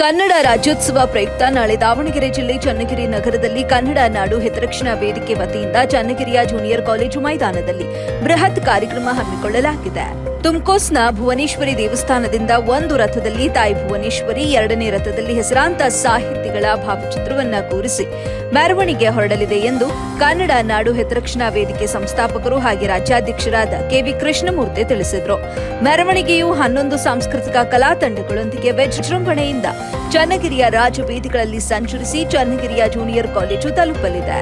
ಕನ್ನಡ ರಾಜ್ಯೋತ್ಸವ ಪ್ರಯುಕ್ತ ನಾಳೆ ದಾವಣಗೆರೆ ಜಿಲ್ಲೆ ಚನ್ನಗಿರಿ ನಗರದಲ್ಲಿ ಕನ್ನಡ ನಾಡು ಹಿತರಕ್ಷಣಾ ವೇದಿಕೆ ವತಿಯಿಂದ ಚನ್ನಗಿರಿಯ ಜೂನಿಯರ್ ಕಾಲೇಜು ಮೈದಾನದಲ್ಲಿ ಬೃಹತ್ ಕಾರ್ಯಕ್ರಮ ಹಮ್ಮಿಕೊಳ್ಳಲಾಗಿದೆ. ತುಮ್ಕೋಸ್ನ ಭುವನೇಶ್ವರಿ ದೇವಸ್ಥಾನದಿಂದ ಒಂದು ರಥದಲ್ಲಿ ತಾಯಿ ಭುವನೇಶ್ವರಿ, ಎರಡನೇ ರಥದಲ್ಲಿ ಹೆಸರಾಂತ ಸಾಹಿತಿಗಳ ಭಾವಚಿತ್ರವನ್ನ ಕೂರಿಸಿ ಮೆರವಣಿಗೆ ಹೊರಡಲಿದೆ ಎಂದು ಕನ್ನಡ ನಾಡು ಹಿತರಕ್ಷಣಾ ವೇದಿಕೆ ಸಂಸ್ಥಾಪಕರು ಹಾಗೆ ರಾಜ್ಯಾಧ್ಯಕ್ಷರಾದ ಕೆವಿ ಕೃಷ್ಣಮೂರ್ತಿ ತಿಳಿಸಿದರು. ಮೆರವಣಿಗೆಯು ಹನ್ನೊಂದು ಸಾಂಸ್ಕೃತಿಕ ಕಲಾ ತಂಡಗಳೊಂದಿಗೆ ವಿಜೃಂಭಣೆಯಿಂದ ಚನ್ನಗಿರಿಯ ರಾಜಬೀದಿಗಳಲ್ಲಿ ಸಂಚರಿಸಿ ಚನ್ನಗಿರಿಯ ಜೂನಿಯರ್ ಕಾಲೇಜು ತಲುಪಲಿದೆ.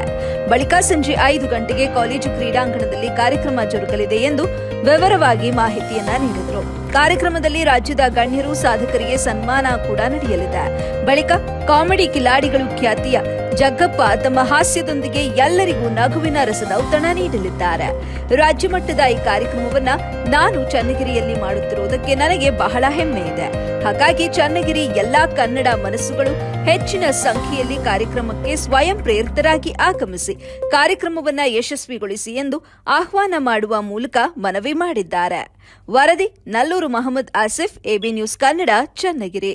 ಬಳಿಕ ಸಂಜೆ ಐದು ಗಂಟೆಗೆ ಕಾಲೇಜು ಕ್ರೀಡಾಂಗಣದಲ್ಲಿ ಕಾರ್ಯಕ್ರಮ ಜರುಗಲಿದೆ ಎಂದು ವಿವರವಾಗಿ ಮಾಹಿತಿಯನ್ನ ನೀಡಿದರು. ಕಾರ್ಯಕ್ರಮದಲ್ಲಿ ರಾಜ್ಯದ ಗಣ್ಯರು ಸಾಧಕರಿಗೆ ಸನ್ಮಾನ ಕೂಡ ನಡೆಯಲಿದೆ. ಬಳಿಕ ಕಾಮಿಡಿ ಕಿಲಾಡಿಗಳು ಖ್ಯಾತಿಯ ಜಗ್ಗಪ್ಪ ತಮ್ಮ ಹಾಸ್ಯದೊಂದಿಗೆ ಎಲ್ಲರಿಗೂ ನಗುವಿನ ರಸದ ಔತಣ ನೀಡಲಿದ್ದಾರೆ. ರಾಜ್ಯ ಮಟ್ಟದ ಈ ಕಾರ್ಯಕ್ರಮವನ್ನ ನಾನು ಚನ್ನಗಿರಿಯಲ್ಲಿ ಮಾಡುತ್ತಿರುವುದಕ್ಕೆ ನನಗೆ ಬಹಳ ಹೆಮ್ಮೆ ಇದೆ. ಹಾಗಾಗಿ ಚನ್ನಗಿರಿ ಎಲ್ಲಾ ಕನ್ನಡ ಮನಸ್ಸುಗಳು ಹೆಚ್ಚಿನ ಸಂಖ್ಯೆಯಲ್ಲಿ ಕಾರ್ಯಕ್ರಮಕ್ಕೆ ಸ್ವಯಂ ಪ್ರೇರಿತರಾಗಿ ಆಗಮಿಸಿ, ಕಾರ್ಯಕ್ರಮವನ್ನ ಯಶಸ್ವಿಗೊಳಿಸಿ ಎಂದು ಆಹ್ವಾನ ಮಾಡುವ ಮೂಲಕ ಮನವಿ ಮಾಡಿದ್ದಾರೆ. ವರದಿ ನಲ್ಲೂರು ಮಹಮ್ಮದ್ ಆಸಿಫ್ ಎಬಿ ನ್ಯೂಸ್ ಕನ್ನಡ, ಚನ್ನಗಿರಿ.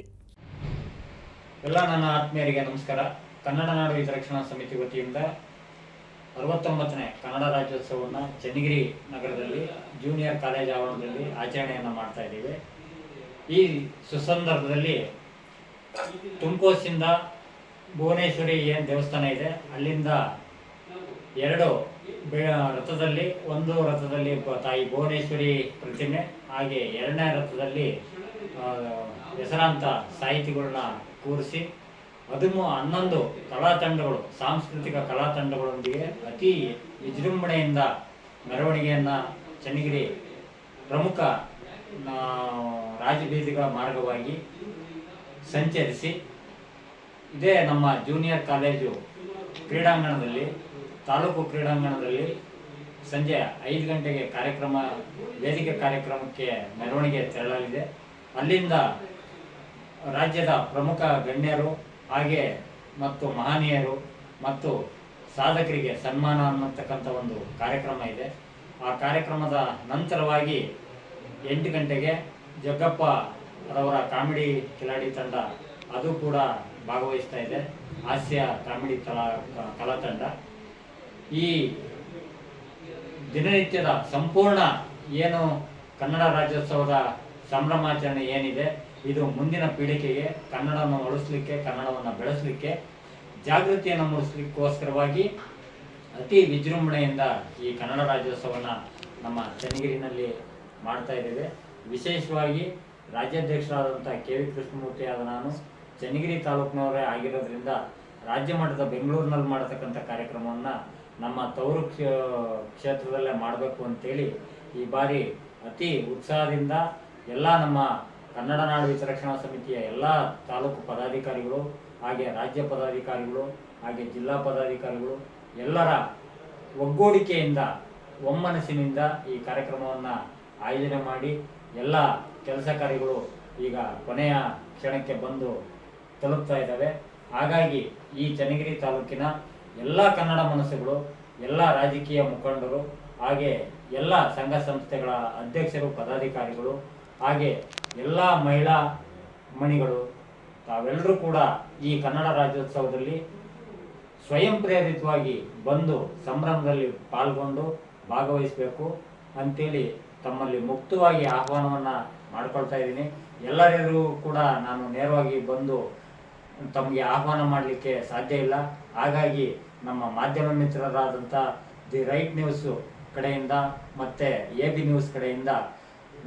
ಎಲ್ಲ ನನ್ನ ಆತ್ಮೀಯರಿಗೆ ನಮಸ್ಕಾರ. ಕನ್ನಡ ನಾಡು ಹಿತರಕ್ಷಣಾ ಸಮಿತಿ ವತಿಯಿಂದ ಅರವತ್ತೊಂಬತ್ತನೇ ಕನ್ನಡ ರಾಜ್ಯೋತ್ಸವವನ್ನು ಚನ್ನಗಿರಿ ನಗರದಲ್ಲಿ ಜೂನಿಯರ್ ಕಾಲೇಜ್ ಆವರಣದಲ್ಲಿ ಆಚರಣೆಯನ್ನು ಮಾಡ್ತಾ ಇದ್ದೀವಿ. ಈ ಸುಸಂದರ್ಭದಲ್ಲಿ ತುಮಕೋಸಿಂದ ಭುವನೇಶ್ವರಿ ಏನು ದೇವಸ್ಥಾನ ಇದೆ, ಅಲ್ಲಿಂದ ಎರಡು ರಥದಲ್ಲಿ, ಒಂದು ರಥದಲ್ಲಿ ತಾಯಿ ಭುವನೇಶ್ವರಿ ಪ್ರತಿಮೆ, ಹಾಗೆ ಎರಡನೇ ರಥದಲ್ಲಿ ಹೆಸರಾಂತ ಸಾಹಿತಿಗಳನ್ನ ಕೂರಿಸಿ ಹದಿಮೂ ಹನ್ನೊಂದು ಕಲಾ ತಂಡಗಳು ಸಾಂಸ್ಕೃತಿಕ ಕಲಾ ತಂಡಗಳೊಂದಿಗೆ ಅತಿ ವಿಜೃಂಭಣೆಯಿಂದ ಮೆರವಣಿಗೆಯನ್ನು ಚನ್ನಗಿರಿ ಪ್ರಮುಖ ರಾಜಬೀದಿಗಳ ಮಾರ್ಗವಾಗಿ ಸಂಚರಿಸಿ, ಇದೇ ನಮ್ಮ ಜೂನಿಯರ್ ಕಾಲೇಜು ಕ್ರೀಡಾಂಗಣದಲ್ಲಿ, ತಾಲೂಕು ಕ್ರೀಡಾಂಗಣದಲ್ಲಿ ಸಂಜೆ ಐದು ಗಂಟೆಗೆ ಕಾರ್ಯಕ್ರಮ, ವೇದಿಕೆ ಕಾರ್ಯಕ್ರಮಕ್ಕೆ ಮೆರವಣಿಗೆ ತೆರಳಲಿದೆ. ಅಲ್ಲಿಂದ ರಾಜ್ಯದ ಪ್ರಮುಖ ಗಣ್ಯರು ಹಾಗೆ ಮತ್ತು ಮಹನೀಯರು ಮತ್ತು ಸಾಧಕರಿಗೆ ಸನ್ಮಾನ ಅನ್ನತಕ್ಕಂಥ ಒಂದು ಕಾರ್ಯಕ್ರಮ ಇದೆ. ಆ ಕಾರ್ಯಕ್ರಮದ ನಂತರವಾಗಿ ಎಂಟು ಗಂಟೆಗೆ ಜಗ್ಗಪ್ಪ ರವರ ಕಾಮಿಡಿ ಕಿಲಾಡಿ ತಂಡ ಅದು ಕೂಡ ಭಾಗವಹಿಸ್ತಾ ಇದೆ. ಹಾಸ್ಯ ಕಾಮಿಡಿ ಕಲಾ ಕಲಾ ತಂಡ. ಈ ದಿನನಿತ್ಯದ ಸಂಪೂರ್ಣ ಏನು ಕನ್ನಡ ರಾಜ್ಯೋತ್ಸವದ ಸಂಭ್ರಮಾಚರಣೆ ಏನಿದೆ ಇದು ಮುಂದಿನ ಪೀಳಿಗೆಗೆ ಕನ್ನಡವನ್ನು ಉಳಿಸ್ಲಿಕ್ಕೆ ಕನ್ನಡವನ್ನು ಬೆಳೆಸಲಿಕ್ಕೆ, ಜಾಗೃತಿಯನ್ನು ಮೂಡಿಸ್ಲಿಕ್ಕೋಸ್ಕರವಾಗಿ ಅತಿ ವಿಜೃಂಭಣೆಯಿಂದ ಈ ಕನ್ನಡ ರಾಜ್ಯೋತ್ಸವವನ್ನು ನಮ್ಮ ಚನ್ನಗಿರಿನಲ್ಲಿ ಮಾಡ್ತಾ ಇದ್ದೇವೆ. ವಿಶೇಷವಾಗಿ ರಾಜ್ಯಾಧ್ಯಕ್ಷರಾದಂಥ ಕೆ ವಿ ಕೃಷ್ಣಮೂರ್ತಿ ಆದ ನಾನು ಚನ್ನಗಿರಿ ತಾಲೂಕಿನವರೇ ಆಗಿರೋದ್ರಿಂದ ರಾಜ್ಯ ಮಟ್ಟದ ಬೆಂಗಳೂರಿನಲ್ಲಿ ಮಾಡತಕ್ಕಂಥ ಕಾರ್ಯಕ್ರಮವನ್ನು ನಮ್ಮ ತವರು ಕ್ಷ- ಕ್ಷೇತ್ರದಲ್ಲೇ ಮಾಡಬೇಕು ಅಂತೇಳಿ ಈ ಬಾರಿ ಅತಿ ಉತ್ಸಾಹದಿಂದ ಎಲ್ಲ ನಮ್ಮ ಕನ್ನಡ ನಾಡು ಹಿತರಕ್ಷಣಾ ಸಮಿತಿಯ ಎಲ್ಲ ತಾಲೂಕು ಪದಾಧಿಕಾರಿಗಳು, ಹಾಗೆ ರಾಜ್ಯ ಪದಾಧಿಕಾರಿಗಳು, ಹಾಗೆ ಜಿಲ್ಲಾ ಪದಾಧಿಕಾರಿಗಳು ಎಲ್ಲರ ಒಗ್ಗೂಡಿಕೆಯಿಂದ, ಒಮ್ಮನಸ್ಸಿನಿಂದ ಈ ಕಾರ್ಯಕ್ರಮವನ್ನು ಆಯೋಜನೆ ಮಾಡಿ ಎಲ್ಲ ಕೆಲಸ ಕಾರ್ಯಗಳು ಈಗ ಕೊನೆಯ ಕ್ಷಣಕ್ಕೆ ಬಂದು ತಲುಪ್ತಾ ಇದ್ದಾವೆ. ಹಾಗಾಗಿ ಈ ಚನ್ನಗಿರಿ ತಾಲೂಕಿನ ಎಲ್ಲ ಕನ್ನಡ ಮನಸ್ಸುಗಳು, ಎಲ್ಲ ರಾಜಕೀಯ ಮುಖಂಡರು, ಹಾಗೆ ಎಲ್ಲ ಸಂಘ ಸಂಸ್ಥೆಗಳ ಅಧ್ಯಕ್ಷರು, ಪದಾಧಿಕಾರಿಗಳು, ಹಾಗೆ ಎಲ್ಲ ಮಹಿಳಾ ಮಣಿಗಳು ತಾವೆಲ್ಲರೂ ಕೂಡ ಈ ಕನ್ನಡ ರಾಜ್ಯೋತ್ಸವದಲ್ಲಿ ಸ್ವಯಂ ಪ್ರೇರಿತವಾಗಿ ಬಂದು ಸಂಭ್ರಮದಲ್ಲಿ ಪಾಲ್ಗೊಂಡು ಭಾಗವಹಿಸಬೇಕು ಅಂತೇಳಿ ತಮ್ಮಲ್ಲಿ ಮುಕ್ತವಾಗಿ ಆಹ್ವಾನವನ್ನು ಮಾಡ್ಕೊಳ್ತಾ ಇದ್ದೀನಿ. ಎಲ್ಲರಿಗೂ ಕೂಡ ನಾನು ನೇರವಾಗಿ ಬಂದು ತಮಗೆ ಆಹ್ವಾನ ಮಾಡಲಿಕ್ಕೆ ಸಾಧ್ಯ ಇಲ್ಲ. ಹಾಗಾಗಿ ನಮ್ಮ ಮಾಧ್ಯಮ ಮಿತ್ರರಾದಂಥ ದಿ ರೈಟ್ ನ್ಯೂಸು ಕಡೆಯಿಂದ ಮತ್ತು ಎ ಬಿ ನ್ಯೂಸ್ ಕಡೆಯಿಂದ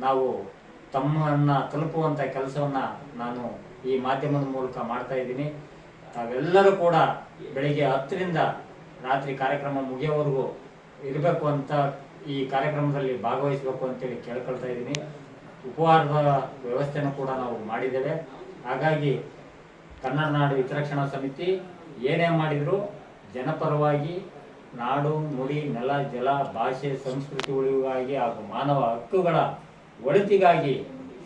ನಾವು ತಮ್ಮನ್ನ ತಲುಪುವಂಥ ಕೆಲಸವನ್ನ ನಾನು ಈ ಮಾಧ್ಯಮದ ಮೂಲಕ ಮಾಡ್ತಾ ಇದ್ದೀನಿ. ತಾವೆಲ್ಲರೂ ಕೂಡ ಬೆಳಿಗ್ಗೆ ಹತ್ತರಿಂದ ರಾತ್ರಿ ಕಾರ್ಯಕ್ರಮ ಮುಗಿಯೋವರೆಗೂ ಇರಬೇಕು ಅಂತ ಈ ಕಾರ್ಯಕ್ರಮದಲ್ಲಿ ಭಾಗವಹಿಸಬೇಕು ಅಂತೇಳಿ ಕೇಳ್ಕೊಳ್ತಾ ಇದ್ದೀನಿ. ಉಪಹಾರದ ವ್ಯವಸ್ಥೆಯನ್ನು ಕೂಡ ನಾವು ಮಾಡಿದ್ದೇವೆ. ಹಾಗಾಗಿ ಕನ್ನಡ ನಾಡು ಹಿತರಕ್ಷಣಾ ಸಮಿತಿ ಏನೇ ಮಾಡಿದರೂ ಜನಪರವಾಗಿ ನಾಡು, ನುಡಿ, ನೆಲ, ಜಲ, ಭಾಷೆ, ಸಂಸ್ಕೃತಿ, ಉಳಿವಿಗಾಗಿ ಹಾಗೂ ಮಾನವ ಹಕ್ಕುಗಳ ಒಳಿತಿಗಾಗಿ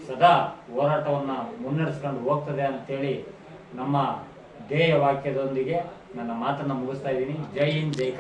ಸದಾ ಹೋರಾಟವನ್ನು ಮುನ್ನಡೆಸ್ಕೊಂಡು ಹೋಗ್ತದೆ ಅಂತೇಳಿ ನಮ್ಮ ಧ್ಯೇಯ ವಾಕ್ಯದೊಂದಿಗೆ ನನ್ನ ಮಾತನ್ನು ಮುಗಿಸ್ತಾ ಇದ್ದೀನಿ. ಜೈ ಹಿಂದ್, ಜೈ